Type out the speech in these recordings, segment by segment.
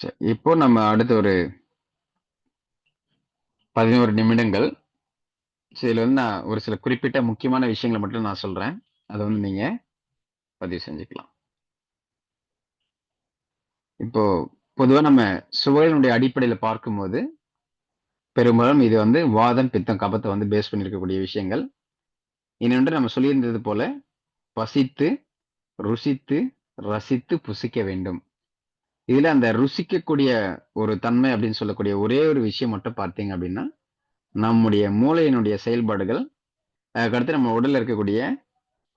சரி. இப்போ நம்ம அடுத்த ஒரு 11 நிமிடங்கள். ஸோ இதுல வந்து நான் ஒரு சில குறிப்பிட்ட முக்கியமான விஷயங்கள மட்டும் நான் சொல்றேன். அத வந்து நீங்க பதிவு செஞ்சுக்கலாம். இப்போ பொதுவா நம்ம சுவையினுடைய அடிப்படையில பார்க்கும்போது, பெரும்பாலும் இது வந்து வாதம், பித்தம், கபத்தை வந்து பேஸ் பண்ணியிருக்கக்கூடிய விஷயங்கள். இன்னொன்று நம்ம சொல்லியிருந்தது போல, பசித்து, ருசித்து, ரசித்து, புசிக்க வேண்டும். இதுல அந்த ருசிக்கக்கூடிய ஒரு தன்மை அப்படின்னு சொல்லக்கூடிய ஒரே ஒரு விஷயம் மட்டும் பார்த்தீங்க அப்படின்னா, நம்முடைய மூளையினுடைய செயல்பாடுகள், அதுக்கடுத்து நம்ம உடல்ல இருக்கக்கூடிய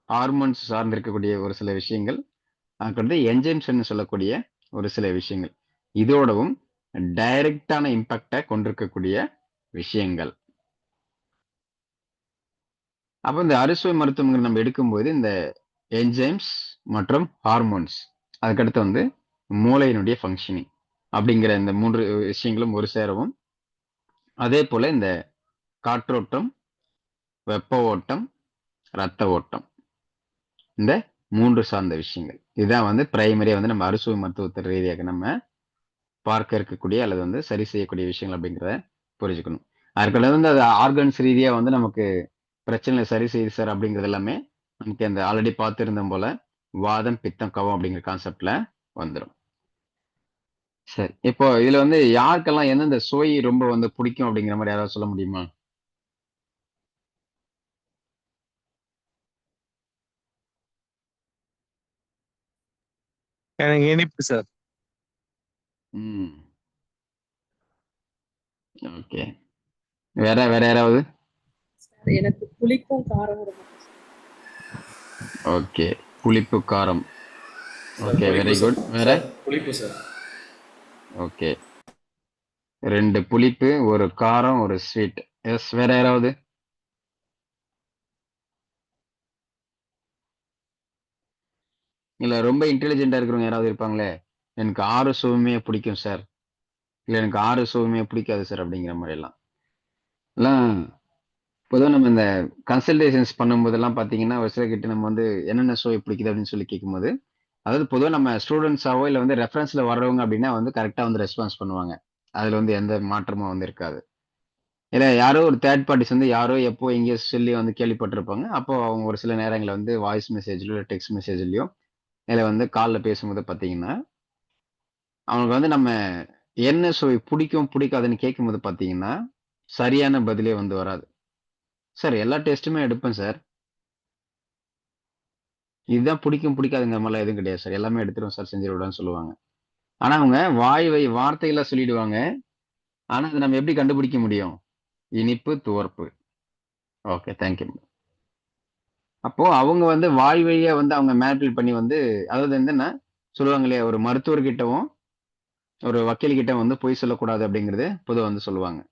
ஹார்மோன்ஸ் சார்ந்து இருக்கக்கூடிய ஒரு சில விஷயங்கள், அதுக்கடுத்து என்சைம்ஸ்ன்னு சொல்லக்கூடிய ஒரு சில விஷயங்கள். இதோடவும் டைரக்டான இம்பாக்டை கொண்டிருக்கக்கூடிய விஷயங்கள். அப்போ இந்த அறுசுவை மருத்துவங்கள் நம்ம எடுக்கும்போது, இந்த என்ஜைம்ஸ் மற்றும் ஹார்மோன்ஸ் அதுக்கடுத்து வந்து மூளையினுடைய ஃபங்க்ஷனிங் அப்படிங்கிற இந்த மூன்று விஷயங்களும் ஒரு சேரவும், அதே போல் இந்த காற்றோட்டம், வெப்ப ஓட்டம், ரத்த ஓட்டம். இந்த மூன்று சார்ந்த விஷயங்கள். இதுதான் வந்து பிரைமரியா வந்து நம்ம அறுசுவை மருத்துவத்தை ரீதியாக நம்ம பார்க்க இருக்கக்கூடிய அல்லது வந்து சரி செய்யக்கூடிய விஷயங்கள் அப்படிங்கிறத புரிஞ்சுக்கணும். அதுக்கடுத்து வந்து அது ஆர்கன்ஸ் ரீதியாக வந்து நமக்கு பிரச்சனை சரி செய்யுது சார் அப்படிங்கிறது எல்லாமே, நமக்கு அந்த ஆல்ரெடி பார்த்துருந்தோம் போல, வாதம், பித்தம், கவம் அப்படிங்கிற கான்செப்ட்ல வந்துடும் சரி. இப்போ இதுல வந்து யாருக்கெல்லாம் எந்தெந்த சுவை ரொம்ப வந்து புடிக்கும் அப்படிங்கிற மாரி யாராவது சொல்ல முடியுமா? எனக்கு இனிப்பு சார். ம். ஓகே. வேற வேற யாராவது? சார் எனக்கு புளிப்பும், காரமும் ரொம்ப பிடிக்கும். ஓகே. புளிப்பு, காரம். Sir okay. புளிப்பு வெரி சார். குட். வேற? சார் புளிப்பு சார். ஓகே. ரெண்டு புளிப்பு, ஒரு காரம், ஒரு ஸ்வீட். எஸ் வேற யாராவது? இல்லை ரொம்ப இன்டெலிஜென்ட்டாக இருக்கிறவங்க யாராவது இருப்பாங்களே, எனக்கு 6 சுவையுமே பிடிக்கும் சார். இல்லை எனக்கு 6 சுவையுமே பிடிக்காது சார் அப்படிங்கிற மாதிரிலாம் எல்லாம் பொதுவாக நம்ம இந்த கன்சல்டேஷன்ஸ் பண்ணும்போதெல்லாம் பார்த்தீங்கன்னா, ஒரு சிலர்கிட்ட நம்ம வந்து என்னென்ன சுவை பிடிக்குது அப்படின்னு சொல்லி கேட்கும்போது, அதாவது பொதுவாக நம்ம ஸ்டூடெண்ட்ஸாவோ இல்லை வந்து ரெஃபரன்ஸில் வர்றவங்க அப்படின்னா வந்து கரெக்டாக வந்து ரெஸ்பான்ஸ் பண்ணுவாங்க. அதில் வந்து எந்த மாற்றமும் வந்து இருக்காது. இல்லை யாரோ ஒரு தேர்ட் பார்ட்டிஸ் வந்து யாரோ எப்போ எங்கேயோ சொல்லி வந்து கேள்விப்பட்டிருப்பாங்க. அப்போ அவங்க ஒரு சில நேரங்களில் வந்து வாய்ஸ் மெசேஜ்லையோ இல்லை டெக்ஸ்ட் மெசேஜ்லையோ இல்லை வந்து காலில் பேசும்போது பார்த்தீங்கன்னா, அவங்களுக்கு வந்து நம்ம என்ன சுவை பிடிக்கும், பிடிக்காதுன்னு கேட்கும்போது பார்த்தீங்கன்னா, சரியான பதிலே வந்து வராது. சார் எல்லா டெஸ்ட்டுமே எடுப்பேன் சார். இதுதான் பிடிக்கும், பிடிக்காதுங்கிற மாதிரிலாம் எதுவும் கிடையாது சார். எல்லாமே எடுத்துருவோம் சார், செஞ்சுருவேன்னு சொல்லுவாங்க. ஆனா அவங்க வாய் வை வார்த்தைகளா சொல்லிடுவாங்க. ஆனா அதை நம்ம எப்படி கண்டுபிடிக்க முடியும்? இனிப்பு, துவர்ப்பு. ஓகே. Thank you. அப்போ அவங்க வந்து வாய் வழியா வந்து அவங்க மேனிபுலேட் பண்ணி வந்து அதாவது என்னன்னா, சொல்லுவாங்க இல்லையா, ஒரு மருத்துவர்கிட்டவும், ஒரு வக்கீல்கிட்ட வந்து பொய் சொல்லக்கூடாது அப்படிங்கிறது பொதுவாக வந்து சொல்லுவாங்க.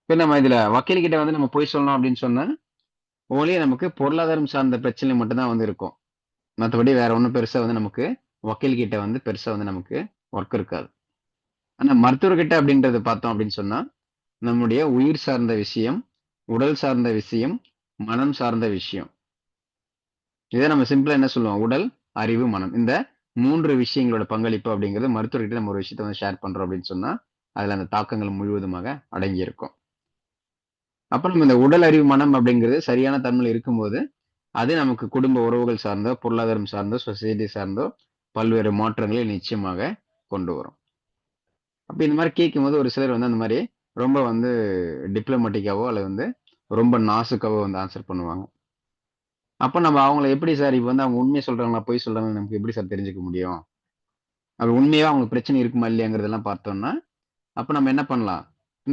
இப்போ நம்ம இதுல வக்கீல்கிட்ட வந்து நம்ம பொய் சொல்லணும் அப்படின்னு சொன்னா, ஒன்லி நமக்கு பொருளாதாரம் சார்ந்த பிரச்சனை மட்டும்தான் வந்து இருக்கும். மற்றபடி வேற ஒன்றும் பெருசாக வந்து நமக்கு வக்கீல் கிட்ட வந்து பெருசாக வந்து நமக்கு ஒர்க் இருக்காது. ஆனால் மருத்துவர்கிட்ட அப்படின்றத பார்த்தோம் அப்படின்னு சொன்னால் நம்முடைய உயிர் சார்ந்த விஷயம், உடல் சார்ந்த விஷயம், மனம் சார்ந்த விஷயம். இதை நம்ம சிம்பிளா என்ன சொல்லுவோம்? உடல், அறிவு, மனம். இந்த மூன்று விஷயங்களோட பங்களிப்பு அப்படிங்கிறது மருத்துவர்கிட்ட நம்ம ஒரு விஷயத்த வந்து ஷேர் பண்றோம் அப்படின்னு சொன்னா, அதுல அந்த தாக்கங்கள் முழுவதுமாக அடங்கியிருக்கும். அப்போ நம்ம இந்த உடல், அறிவு, மனம் அப்படிங்கிறது சரியான தன்மையில் இருக்கும்போது, அது நமக்கு குடும்ப உறவுகள் சார்ந்தோ, பொருளாதாரம் சார்ந்தோ, சொசைட்டி சார்ந்தோ பல்வேறு மாற்றங்களை நிச்சயமாக கொண்டு வரும். அப்போ இந்த மாரி கேட்கும்போது ஒரு சிலர் வந்து அந்த மாதிரி ரொம்ப வந்து டிப்ளமேட்டிக்காவோ அல்லது வந்து ரொம்ப நாசுக்காவோ வந்து ஆன்சர் பண்ணுவாங்க. அப்போ நம்ம அவங்கள எப்படி சார் இப்போ வந்து அவங்க உண்மையை சொல்கிறாங்களா பொய் சொல்கிறாங்களா நமக்கு எப்படி சார் தெரிஞ்சுக்க முடியும்? அது உண்மையாக அவங்களுக்கு பிரச்சனை இருக்குமா இல்லையாங்கிறதெல்லாம் பார்த்தோம்னா, அப்போ நம்ம என்ன பண்ணலாம்?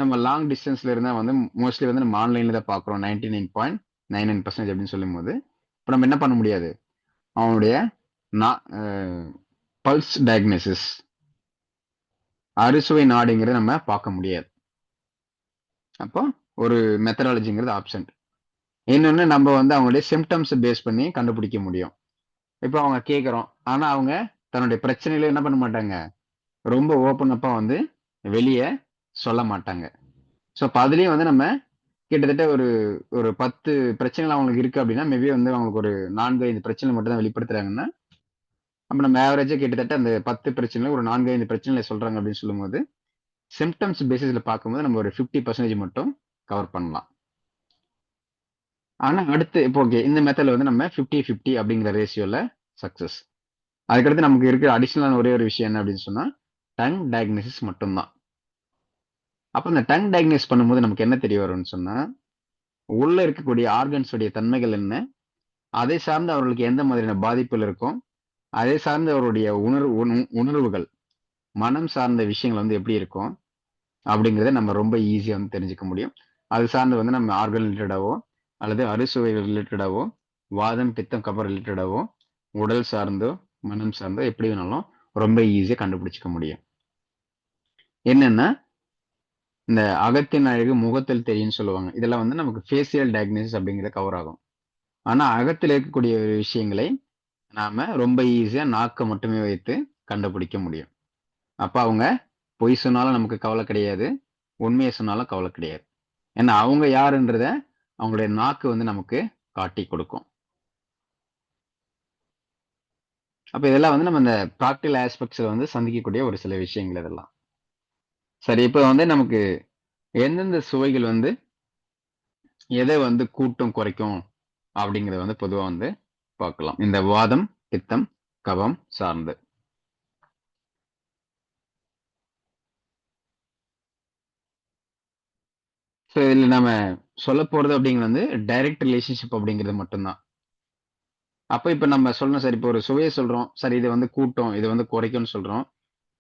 நம்ம லாங் டிஸ்டன்ஸ்ல இருந்தால் வந்து மோஸ்ட்லி வந்து நம்ம ஆன்லைன்ல தான் பார்க்குறோம். 99.99% அப்படின்னு சொல்லும்போது, இப்போ நம்ம என்ன பண்ண முடியாது? அவனுடைய நா பல்ஸ் டயக்னோசிஸ் அறுசுவை நாடுங்கிறத நம்ம பார்க்க முடியாது. அப்போ ஒரு மெத்தடாலஜிங்கிறது ஆப்சென்ட். இன்னொன்று நம்ம வந்து அவங்களுடைய சிம்டம்ஸை பேஸ் பண்ணி கண்டுபிடிக்க முடியும். இப்போ அவங்க கேட்குறோம் ஆனா அவங்க தன்னுடைய பிரச்சனையில என்ன பண்ண மாட்டாங்க? ரொம்ப ஓப்பன் அப்பா வந்து வெளிய சொல்ல மாட்டாங்க. ஸோ அப்போ அதுலேயும் வந்து நம்ம கிட்டத்தட்ட ஒரு ஒரு 10 பிரச்சனைகள் அவங்களுக்கு இருக்கு அப்படின்னா, மேபி வந்து அவங்களுக்கு ஒரு 4, 5 பிரச்சனை மட்டும் தான் வெளிப்படுத்துறாங்கன்னா, அப்போ நம்ம ஆவரேஜாக கிட்டத்தட்ட அந்த பத்து பிரச்சனை ஒரு 4, 5 பிரச்சனைகள சொல்றாங்க அப்படின்னு சொல்லும்போது, சிம்டம்ஸ் பேசிஸில் பார்க்கும்போது நம்ம ஒரு 50% மட்டும் கவர் பண்ணலாம். ஆனால் அடுத்து இப்போ ஓகே. இந்த மெத்தடில் வந்து நம்ம 50, 50 அப்படிங்கிற ரேஷியோவில் சக்ஸஸ் அதுக்கடுத்து நமக்கு இருக்கிற அடிஷ்னலான ஒரே ஒரு விஷயம் என்ன அப்படின்னு சொன்னால் டங் டயக்னோசிஸ் மட்டும்தான் அப்போ இந்த டங் டயக்னைஸ் பண்ணும்போது நமக்கு என்ன தெரிய வரும்னு சொன்னால் உள்ளே இருக்கக்கூடிய ஆர்கன்ஸுடைய தன்மைகள் என்ன? அதை சார்ந்து அவர்களுக்கு எந்த மாதிரியான பாதிப்புகள் இருக்கும்? அதை சார்ந்து அவருடைய உணர்வு உணர்வுகள், மனம் சார்ந்த விஷயங்கள் வந்து எப்படி இருக்கும்? அப்படிங்கிறத நம்ம ரொம்ப ஈஸியாக வந்து தெரிஞ்சுக்க முடியும். அது சார்ந்து வந்து நம்ம ஆர்கன் ரிலேட்டடாவோ, அல்லது அறுசுவைகள் ரிலேட்டடாவோ, வாதம், பித்தம், கபர் ரிலேட்டடாவோ, உடல் சார்ந்தோ, மனம் சார்ந்தோ எப்படி வேணாலும் ரொம்ப ஈஸியாக கண்டுபிடிச்சிக்க முடியும். என்னென்னா இந்த அகத்தின் அழகு முகத்தில் தெரியும்னு சொல்லுவாங்க. இதெல்லாம் வந்து நமக்கு ஃபேசியல் டயக்னோசிஸ் அப்படிங்கிறது கவர் ஆகும். ஆனால் அகத்தில் இருக்கக்கூடிய விஷயங்களை நாம் ரொம்ப ஈஸியாக நாக்கை மட்டுமே வைத்து கண்டுபிடிக்க முடியும். அப்போ அவங்க பொய் சொன்னாலும் நமக்கு கவலை கிடையாது. உண்மையை சொன்னாலும் கவலை கிடையாது. ஏன்னா அவங்க யாருன்றத அவங்களுடைய நாக்கு வந்து நமக்கு காட்டிக் கொடுக்கும். அப்போ இதெல்லாம் வந்து நம்ம இந்த ப்ராக்டிகல் ஆஸ்பெக்ட்ஸில் வந்து சந்திக்கக்கூடிய ஒரு சில விஷயங்கள் இதெல்லாம். சரி இப்போ வந்து நமக்கு எந்தெந்த சுவைகள் வந்து எதை வந்து கூட்டம் குறைக்கும் அப்படிங்கிறத வந்து பொதுவாக வந்து பார்க்கலாம். இந்த வாதம், பித்தம், கபம் சார்ந்து. ஸோ இதில் நம்ம சொல்லப் போகிறது அப்படிங்கிறது வந்து டைரக்ட் ரிலேஷன்ஷிப் அப்படிங்கிறது மட்டும்தான் அப்போ இப்போ நம்ம சொல்லணும் சார் இப்போ ஒரு சுவையை சொல்கிறோம் சரி இதை வந்து கூட்டம் இதை வந்து குறைக்கும்னு சொல்கிறோம்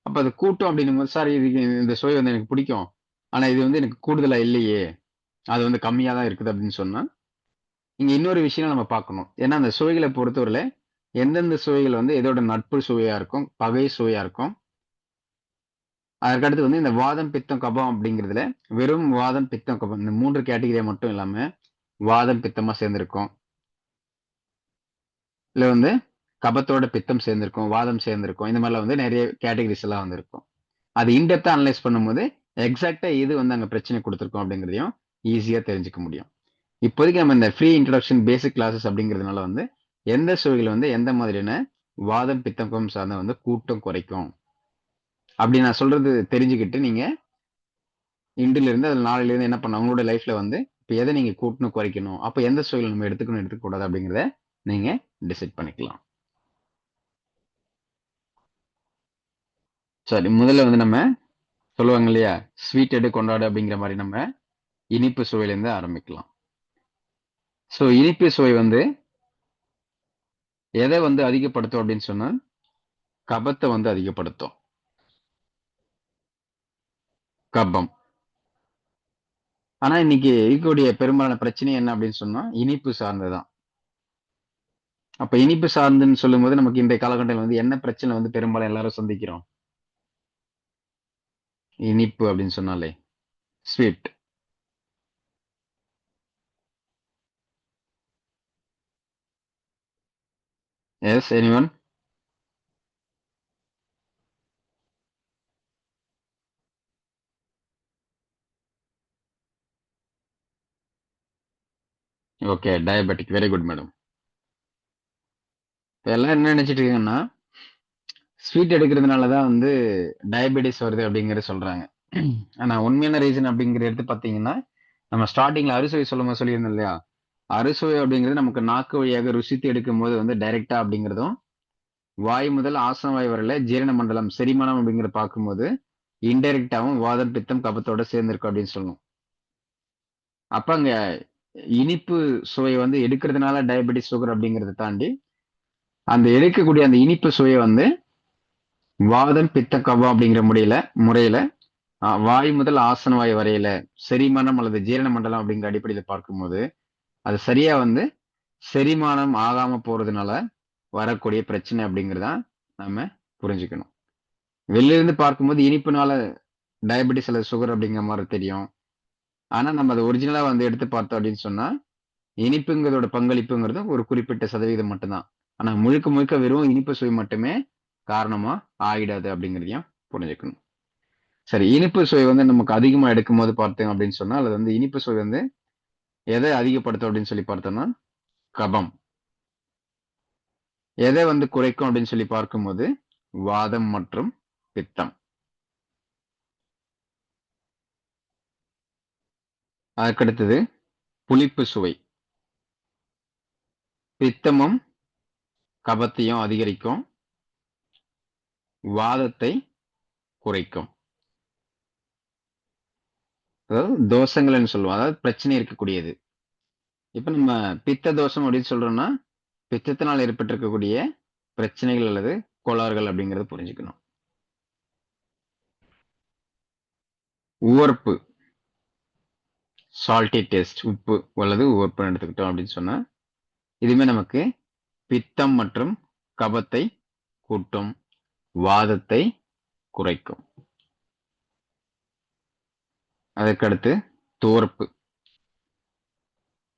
அப்ப அது கூட்டம் அப்படின்னும்போது, சார் இதுக்கு இந்த சுவை வந்து எனக்கு பிடிக்கும். ஆனா இது வந்து எனக்கு கூடுதலா இல்லையே. அது வந்து கம்மியா தான் இருக்குது அப்படின்னு சொன்னா, இங்க இன்னொரு விஷயம் நம்ம பார்க்கணும். ஏன்னா அந்த சுவைகளை பொறுத்தவரையில எந்தெந்த சுவைகள் வந்து எதோட நட்பு சுவையா இருக்கும், பகை சுவையா இருக்கும். அதற்கடுத்து வந்து இந்த வாதம், பித்தம், கபம் அப்படிங்கிறதுல வெறும் வாதம், பித்தம், கபம் இந்த மூன்று கேட்டகரியா மட்டும் இல்லாம, வாதம் பித்தமா சேர்ந்திருக்கும். இல்ல வந்து கபத்தோட பித்தம் சேர்ந்திருக்கும், வாதம் சேர்ந்திருக்கும். இந்த மாதிரிலாம் வந்து நிறைய கேட்டகரிஸ் எல்லாம் வந்து இருக்கும். அது இன்டெப்த்தா அனலைஸ் பண்ணும்போது, எக்ஸாக்டா இது வந்து அங்கே பிரச்சனை கொடுத்துருக்கோம் அப்படிங்கிறதையும் ஈஸியா தெரிஞ்சுக்க முடியும். இப்போதைக்கு நம்ம இந்த ஃப்ரீ இன்ட்ரடக்ஷன் பேசிக் கிளாஸஸ் அப்படிங்கிறதுனால வந்து, எந்த சூழலில் வந்து எந்த மாதிரியான வாதம், பித்தம், சார்ந்த வந்து கூட்டம் குறைக்கும். அப்படி நான் சொல்றது தெரிஞ்சுக்கிட்டு நீங்க இன்றிலிருந்து அதில் நாளிலிருந்து என்ன பண்ண உங்களோட லைஃப்ல வந்து இப்போ எதை நீங்க கூட்டணும், குறைக்கணும். அப்போ எந்த சூழல் நம்ம எடுத்துக்கணும், எடுத்துக்கூடாது அப்படிங்கிறத நீங்க டிசைட் பண்ணிக்கலாம். சரி முதல்ல வந்து நம்ம சொல்லுவாங்க இல்லையா? ஸ்வீட் எடு கொண்டாடு அப்படிங்கிற மாதிரி நம்ம இனிப்பு சுவையிலேருந்து ஆரம்பிக்கலாம். ஸோ இனிப்பு சுவை வந்து எதை வந்து அதிகப்படுத்தும் அப்படின்னு சொன்னா, கபத்தை வந்து அதிகப்படுத்தும். கபம். ஆனா இன்னைக்கு இருக்கக்கூடிய பெரும்பாலான பிரச்சனை என்ன அப்படின்னு சொன்னா, இனிப்பு சார்ந்ததுதான் அப்போ அப்ப இனிப்பு சார்ந்துன்னு சொல்லும்போது, நமக்கு இந்த காலகட்டத்தில் வந்து என்ன பிரச்சனை வந்து பெரும்பாலும் எல்லாரும் சந்திக்கிறோம்? இனிப்பு அப்படின்னு சொன்னாலே. Sweet. Yes anyone? Okay. Diabetic. Very good madam. இப்ப எல்லாம் என்ன நெனச்சுட்டு இருக்காங்கன்னா, ஸ்வீட் எடுக்கிறதுனால தான் வந்து டயபெட்டிஸ் வருது அப்படிங்கிறத சொல்றாங்க. ஆனா உண்மையான ரீசன் அப்படிங்கிற எடுத்து பார்த்தீங்கன்னா, நம்ம ஸ்டார்டிங்கில் அறுசுவை சொல்லும்போது சொல்லியிருந்தோம் இல்லையா? அறுசுவை அப்படிங்கிறது நமக்கு நாக்கு வழியாக ருசித்து எடுக்கும் போது வந்து டைரக்ட்டா அப்படிங்கிறதும், வாய் முதல் ஆசனவாய் வரல ஜீரண மண்டலம், செரிமானம் அப்படிங்கிறத பார்க்கும்போது, இன்டைரக்ட்டாவும் வாதம், பித்தம், கபத்தோட சேர்ந்திருக்கும் அப்படின்னு சொல்லணும். அப்ப அங்க இனிப்பு சுவை வந்து எடுக்கிறதுனால டயபெட்டிஸ், சுகர் அப்படிங்கிறத தாண்டி, அந்த எடுக்கக்கூடிய அந்த இனிப்பு சுவையை வந்து வாதம், பித்த கவா அப்படிங்கிற முறையில முறையில வாய் முதல் ஆசன வாய் வரையில செரிமானம் அல்லது ஜீரண மண்டலம் அப்படிங்கிற அடிப்படையில பார்க்கும்போது, அது சரியா வந்து செரிமானம் ஆகாம போறதுனால வரக்கூடிய பிரச்சனை அப்படிங்கிறதா நம்ம புரிஞ்சுக்கணும். வெளிலிருந்து பார்க்கும்போது இனிப்புனால டயபெட்டிஸ் அல்லது சுகர் அப்படிங்கிற மாதிரி தெரியும். ஆனா நம்ம அதை ஒரிஜினலா வந்து எடுத்து பார்த்தோம் அப்படின்னு சொன்னா, இனிப்புங்கிறதோட பங்களிப்புங்கிறது ஒரு குறிப்பிட்ட சதவீதம் மட்டும்தான் ஆனா முழுக்க முழுக்க வெறும் இனிப்பு சுவை மட்டுமே காரணமா ஆயிடாது அப்படிங்கிறதையும் புரிஞ்சுக்கணும். சரி இனிப்பு சுவை வந்து நமக்கு அதிகமா எடுக்கும்போது பார்த்தோம் அப்படின்னு சொன்னா, அது வந்து இனிப்பு சுவை வந்து எதை அதிகப்படுத்தும் அப்படின்னு சொல்லி பார்த்தோம்னா, கபம். எதை வந்து குறைக்கும் அப்படின்னு சொல்லி பார்க்கும்போது வாதம் மற்றும் பித்தம் அதுக்கடுத்தது புளிப்பு சுவை பித்தமும் கபத்தையும் அதிகரிக்கும் வாதத்தை குறைக்கும். அதாவது தோஷங்கள்னு சொல்லுவோம். அதாவது பிரச்சனை இருக்கக்கூடியது. இப்போ நம்ம பித்த தோஷம் அப்படின்னு சொல்றோம்னா பித்தத்தினால் ஏற்பட்டிருக்கக்கூடிய பிரச்சனைகள் அல்லது கோளாறுகள் அப்படிங்கறத புரிஞ்சுக்கணும். உவர்ப்பு. சால்ட்டி டேஸ்ட் உப்பு அல்லது உவர்ப்பு எடுத்துக்கிட்டோம் அப்படின்னு சொன்னா இதுவுமே நமக்கு பித்தம் மற்றும் கபத்தை கூட்டும். வாதத்தை குறைக்கும். அதற்கடுத்து தோர்ப்பு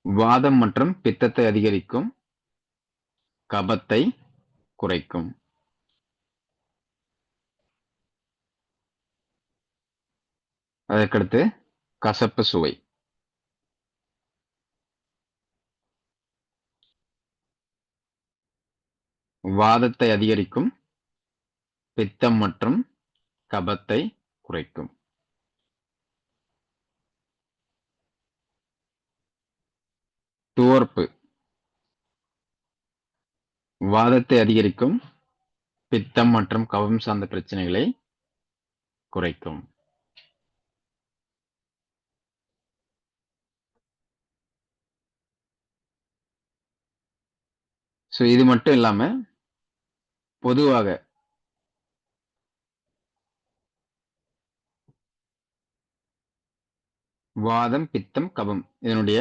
வாதம் மற்றும் பித்தத்தை அதிகரிக்கும் கபத்தை குறைக்கும். அதற்கடுத்து கசப்பு சுவை. வாதத்தை அதிகரிக்கும் பித்தம் மற்றும் கபத்தை குறைக்கும். துவர்ப்பு. வாதத்தை அதிகரிக்கும் பித்தம் மற்றும் கபம் சார்ந்த பிரச்சனைகளை குறைக்கும். ஸோ இது மட்டும் இல்லாமல் பொதுவாக வாதம் பித்தம் கபம். இதனுடைய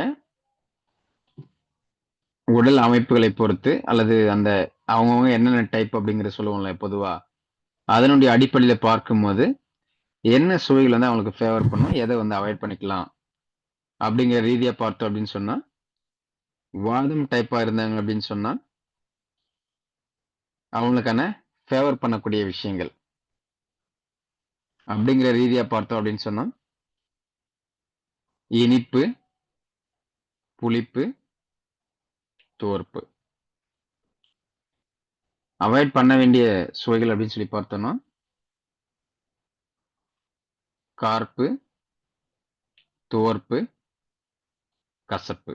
உடல் அமைப்புகளை பொறுத்து அல்லது அந்த அவங்கவுங்க என்னென்ன டைப் அப்படிங்கிற சொல்லுவோம்ல பொதுவா. அதனுடைய அடிப்படையில பார்க்கும்போது என்ன சுவைகள் வந்து அவங்களுக்கு ஃபேவர் பண்ணும் எதை வந்து அவாய்ட் பண்ணிக்கலாம் அப்படிங்கிற ரீதியா பார்த்தோம் அப்படின்னு சொன்னா வாதம் டைப்பா இருந்தாங்க அப்படின்னு சொன்னா அவங்களுக்கான ஃபேவர் பண்ணக்கூடிய விஷயங்கள் அப்படிங்கிற ரீதியா பார்த்தோம் அப்படின்னு சொன்னா இனிப்பு புளிப்பு தோர்ப்பு அவாய்ட் பண்ண வேண்டிய சுவைகள் அப்படின்னு சொல்லி பார்த்தோம்னா கார்ப்பு துவர்ப்பு கசப்பு.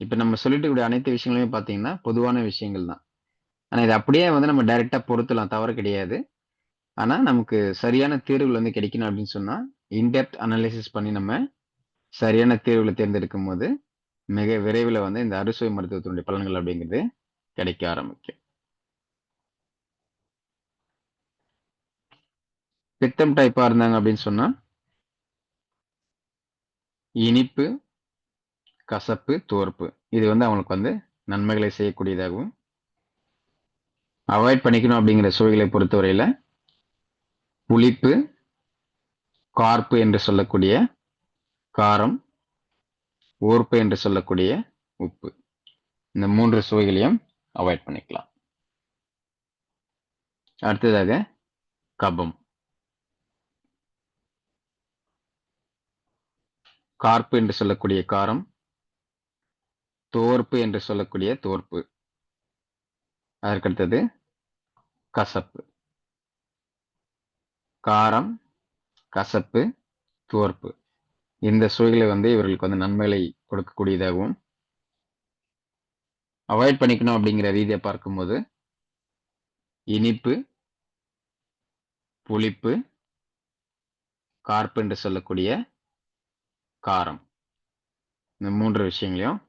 இப்போ நம்ம சொல்லிட்டு கூடிய அனைத்து விஷயங்களுமே பார்த்தீங்கன்னா பொதுவான விஷயங்கள் தான். ஆனால் இது அப்படியே வந்து நம்ம டைரெக்டாக பொருத்தலாம் தவறு கிடையாது. ஆனால் நமக்கு சரியான தீர்வுகள் வந்து கிடைக்கணும் அப்படின்னு சொன்னால் இன்டெப்த் அனாலிசிஸ் பண்ணி நம்ம சரியான தீர்வுகளை தேர்ந்தெடுக்கும் போது மிக விரைவில் வந்து இந்த அறுசுவை மருத்துவத்தினுடைய பலன்கள் அப்படிங்கிறது கிடைக்க ஆரம்பிக்கும். பித்தம் டைப்பாக இருந்தாங்க அப்படின்னு சொன்னால் இனிப்பு கசப்பு துவர்ப்பு இது வந்து அவங்களுக்கு வந்து நன்மைகளை செய்யக்கூடியதாகவும் அவாய்ட் பண்ணிக்கணும் அப்படிங்கிற சுவைகளை பொறுத்தவரையில் புளிப்பு கார்ப்பு என்று சொல்லக்கூடிய காரம் ஊர்ப்பு என்று சொல்லக்கூடிய உப்பு. இந்த மூன்று சுவைகளையும் அவாய்ட் பண்ணிக்கலாம். அடுத்ததாக கபம். கார்ப்பு என்று சொல்லக்கூடிய காரம் தோர்ப்பு என்று சொல்லக்கூடிய தோர்ப்பு. அதற்கடுத்தது கசப்பு. காரம் கசப்பு துவர்ப்பு. இந்த சுவைகளை வந்து இவர்களுக்கு வந்து நன்மைகளை கொடுக்கக்கூடியதாகவும் அவாய்ட் பண்ணிக்கணும் அப்படிங்கிற ரீதியை பார்க்கும்போது இனிப்பு புளிப்பு கார்ப்பு என்று சொல்லக்கூடிய காரம். இந்த மூன்று விஷயங்களையும்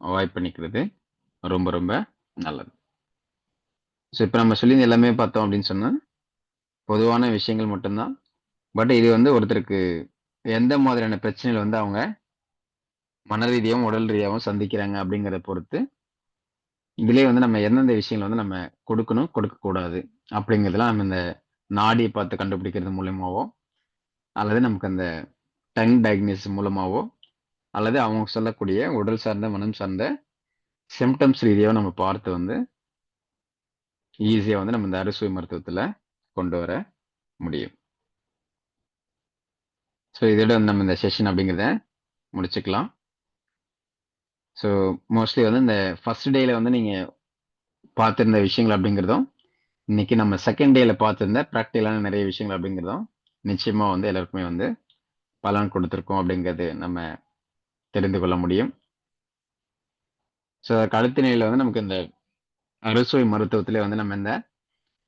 அவாய்ட் பண்ணிக்கிறது ரொம்ப ரொம்ப நல்லது. ஸோ இப்போ நம்ம சொல்லி எல்லாமே பார்த்தோம் அப்படின்னு சொன்னால் பொதுவான விஷயங்கள் மட்டும்தான். பட் இது வந்து ஒருத்தருக்கு எந்த மாதிரியான பிரச்சனையில் வந்து அவங்க மன ரீதியாகவும் உடல் ரீதியாகவும் சந்திக்கிறாங்க அப்படிங்கிறத பொறுத்து இதுலேயே வந்து நம்ம எந்தெந்த விஷயங்கள் வந்து நம்ம கொடுக்கணும் கொடுக்கக்கூடாது அப்படிங்கிறதுலாம் நம்ம இந்த நாடியை பார்த்து கண்டுபிடிக்கிறது மூலயமாவோ அல்லது நமக்கு அந்த டங் டயக்னோசிஸ் மூலமாவோ அல்லது அவங்க சொல்லக்கூடிய உடல் சார்ந்த மனம் சார்ந்த சிம்டம்ஸ் ரீதியாக நம்ம பார்த்து வந்து ஈஸியாக வந்து நம்ம இந்த அறுசுவை மருத்துவத்தில் கொண்டு வர முடியும். ஸோ இதோட வந்து நம்ம இந்த செஷன் அப்படிங்கிறத முடிச்சுக்கலாம். ஸோ மோஸ்ட்லி வந்து இந்த ஃபர்ஸ்ட் டேல வந்து நீங்கள் பார்த்துருந்த விஷயங்கள் அப்படிங்கிறதும் இன்னைக்கு நம்ம செகண்ட் டேல பார்த்துருந்த ப்ராக்டிக்கலான நிறைய விஷயங்கள் அப்படிங்கிறதும் நிச்சயமாக வந்து எல்லாருக்குமே வந்து பலன் கொடுத்துருக்கோம் அப்படிங்கிறது நம்ம தெரிந்து கொள்ள முடியும். ஸோ அதுக்கு அடுத்த நிலையில் வந்து நமக்கு இந்த அறுசுவை மருத்துவத்திலே வந்து நம்ம இந்த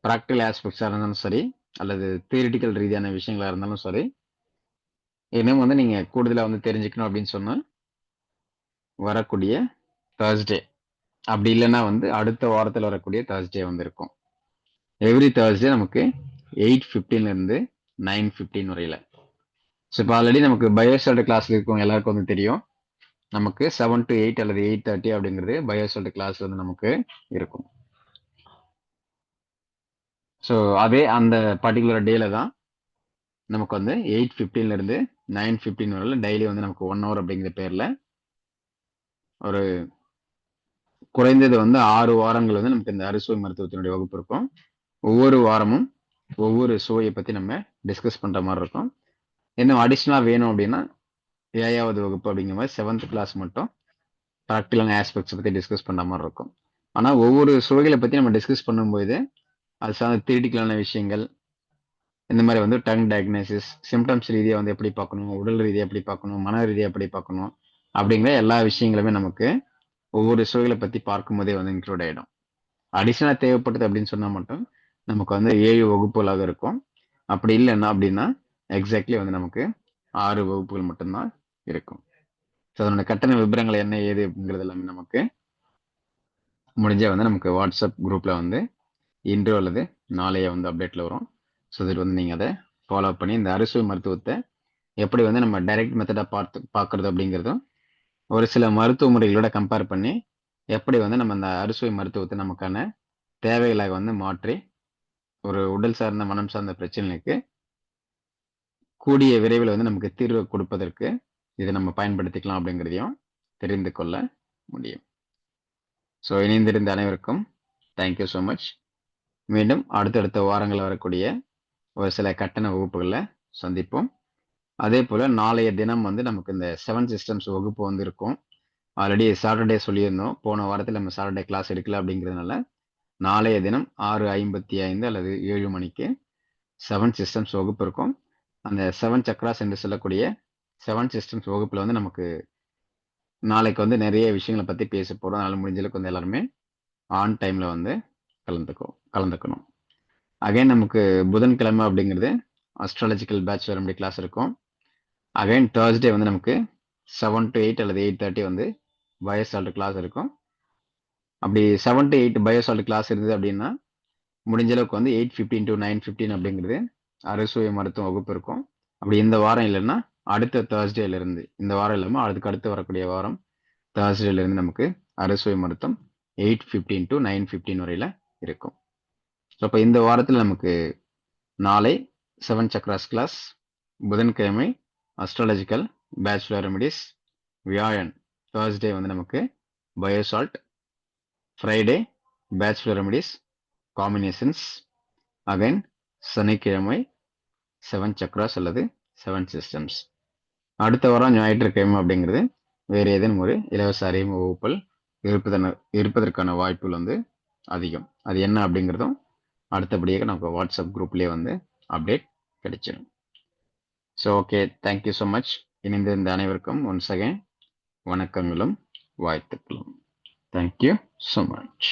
ப்ராக்டிக்கல் ஆஸ்பெக்ட்ஸாக இருந்தாலும் சரி அல்லது தியரிட்டிக்கல் ரீதியான விஷயங்களாக இருந்தாலும் சரி இன்னும் வந்து நீங்கள் கூடுதலாக வந்து தெரிஞ்சுக்கணும் அப்படின்னு சொன்னால் வரக்கூடிய தேர்ஸ்டே அப்படி இல்லைன்னா வந்து அடுத்த வாரத்தில் வரக்கூடிய தேர்ஸ்டே வந்து இருக்கும். எவ்ரி தேர்ஸ்டே நமக்கு எயிட் இருந்து நைன் ஃபிஃப்டீன் வரையில். ஸோ இப்போ ஆல்ரெடி நமக்கு பயோசல்ட் கிளாஸ் இருக்கும் எல்லாருக்கும் வந்து தெரியும். நமக்கு செவன் டு எயிட் அல்லது எயிட் தேர்ட்டி அப்படிங்கிறது பயோசல்ட் கிளாஸ் வந்து நமக்கு இருக்கும். ஸோ அதே அந்த பர்டிகுலர் டேல தான் நமக்கு வந்து எயிட் ஃபிஃப்டீன்லேருந்து நைன் ஃபிஃப்டீன் வரல டெய்லி வந்து நமக்கு ஒன் ஹவர் அப்படிங்கிற பேரில் ஒரு குறைந்தது வந்து ஆறு வாரங்கள் வந்து நமக்கு இந்த அறுசுவை மருத்துவத்தினுடைய வகுப்பு இருக்கும். ஒவ்வொரு வாரமும் ஒவ்வொரு சுவையை பற்றி நம்ம டிஸ்கஸ் பண்ணுற மாதிரி இருக்கும். இன்னும் அடிஷ்னலாக வேணும் அப்படின்னா ஏழாவது வகுப்பு அப்படிங்கிற மாதிரி செவன்த் கிளாஸ் மட்டும் ப்ராக்டிக்கலான ஆஸ்பெக்ட்ஸை பற்றி டிஸ்கஸ் பண்ணுற மாதிரி இருக்கும். ஆனால் ஒவ்வொரு சுவைகளை பற்றி நம்ம டிஸ்கஸ் பண்ணும்போது அது சார்ந்த தியரிட்டிக்கலான விஷயங்கள் இந்த மாதிரி வந்து டங் டயக்னோசிஸ் சிம்டம்ஸ் ரீதியாக வந்து எப்படி பார்க்கணும் உடல் ரீதியாக எப்படி பார்க்கணும் மன ரீதியாக எப்படி பார்க்கணும் அப்படிங்கிற எல்லா விஷயங்களுமே நமக்கு ஒவ்வொரு சுவைகளை பற்றி பார்க்கும்போதே வந்து இன்க்ளூட் ஆகிடும் அடிஷனலாக தேவைப்பட்டது அப்படின்னு சொன்னால் மட்டும் நமக்கு வந்து ஏழு வகுப்புகளாக இருக்கும். அப்படி இல்லைன்னா அப்படின்னா எக்ஸாக்ட்லி வந்து நமக்கு ஆறு வகுப்புகள் மட்டும்தான் இருக்கும். ஸோ அதனோட கட்டண விபரங்கள் என்ன ஏது அப்படிங்கிறது எல்லாமே நமக்கு முடிஞ்சால் வந்து நமக்கு வாட்ஸ்அப் குரூப்பில் வந்து இன்று அல்லது நாளைய வந்து அப்டேட்டில் வரும். ஸோ இதில் வந்து நீங்கள் அதை ஃபாலோ பண்ணி இந்த அறுசுவை மருத்துவத்தை எப்படி வந்து நம்ம டைரக்ட் மெத்தடாக பார்த்து பார்க்குறது அப்படிங்கிறதும் ஒரு சில மருத்துவ முறைகளோட கம்பேர் பண்ணி எப்படி வந்து நம்ம அந்த அறுசுவை மருத்துவத்தை நமக்கான தேவைகளாக வந்து மாற்றி ஒரு உடல் சார்ந்த மனம் சார்ந்த பிரச்சனைக்கு கூடிய விரைவில் வந்து நமக்கு தீர்வு கொடுப்பதற்கு இதை நம்ம பயன்படுத்திக்கலாம் அப்படிங்கிறதையும் தெரிந்து கொள்ள முடியும். ஸோ இணைந்திருந்த அனைவருக்கும் தேங்க்யூ ஸோ மச் மீண்டும் அடுத்தடுத்த வாரங்கள் வரக்கூடிய ஒரு சில கட்டண வகுப்புகளில் சந்திப்போம். அதே போல் நாளைய தினம் வந்து நமக்கு இந்த செவன் சிஸ்டம்ஸ் வகுப்பு வந்து இருக்கும். ஆல்ரெடி சாட்டர்டே சொல்லியிருந்தோம். போன வாரத்தில் நம்ம சாட்டர்டே கிளாஸ் எடுக்கல அப்படிங்கிறதுனால நாளைய தினம் ஆறு ஐம்பத்தி ஐந்து அல்லது ஏழு மணிக்கு செவன் சிஸ்டம்ஸ் வகுப்பு இருக்கும். அந்த செவன் சக்ராஸ் என்று சொல்லக்கூடிய செவன் சிஸ்டம்ஸ் வகுப்பில் வந்து நமக்கு நாளைக்கு வந்து நிறைய விஷயங்களை பற்றி பேச போகிறோம் அதனால் முடிஞ்சளவுக்கு வந்து எல்லாருமே ஆன் டைமில் வந்து கலந்துக்கோ கலந்துக்கணும். அகைன் நமக்கு புதன்கிழமை அப்படிங்கிறது அஸ்ட்ராலஜிக்கல் பேட்ச் அப்படி கிளாஸ் இருக்கும். அகைன் தேர்ஸ்டே வந்து நமக்கு செவன் டு எயிட் அல்லது எயிட் தேர்ட்டி வந்து பயோசால்ட் கிளாஸ் இருக்கும். அப்படி seven to eight biosalt class இருந்தது அப்படின்னா முடிஞ்ச அளவுக்கு வந்து eight fifteen to nine fifteen அப்படிங்கிறது அறுசுவை மருத்துவ வகுப்பு இருக்கும். அப்படி இந்த வாரம் இல்லைன்னா அடுத்த தேர்ஸ்டேலேருந்து இந்த வாரம் இல்லாமல் அதுக்கு அடுத்து வரக்கூடிய வாரம் தேர்ஸ்டேலேருந்து நமக்கு அறுசுவை மருத்துவம் eight fifteen to nine fifteen வரையில் இருக்கும். ஸோ அப்போ இந்த வாரத்தில் நமக்கு நாளை செவன் சக்ராஸ் கிளாஸ் புதன்கிழமை அஸ்ட்ராலஜிக்கல் பேச்சுலர் ரெமடிஸ் வியாழன் தேர்ஸ்டே வந்து நமக்கு biosalt Friday Bach flower remedies combinations again சனிக்கிழமை செவன் சக்ராஸ் அல்லது செவன் சிஸ்டம்ஸ் அடுத்த வாரம் ஞாயிற்றுக்கிழமை அப்படிங்கிறது வேறு ஏதேனும் ஒரு இலவச அறிவு வகுப்பல் இருப்பதன இருப்பதற்கான வாய்ப்புகள் வந்து அதிகம். அது என்ன அப்படிங்கிறதும் அடுத்தபடியாக நமக்கு வாட்ஸ்அப் குரூப்லேயே வந்து அப்டேட் கிடைச்சிடும் so okay thank you so much இணைந்திருந்த அனைவருக்கும் ஒன்ஸ் அகைன் வணக்கங்களும் வாழ்த்துக்களும். Thank you so much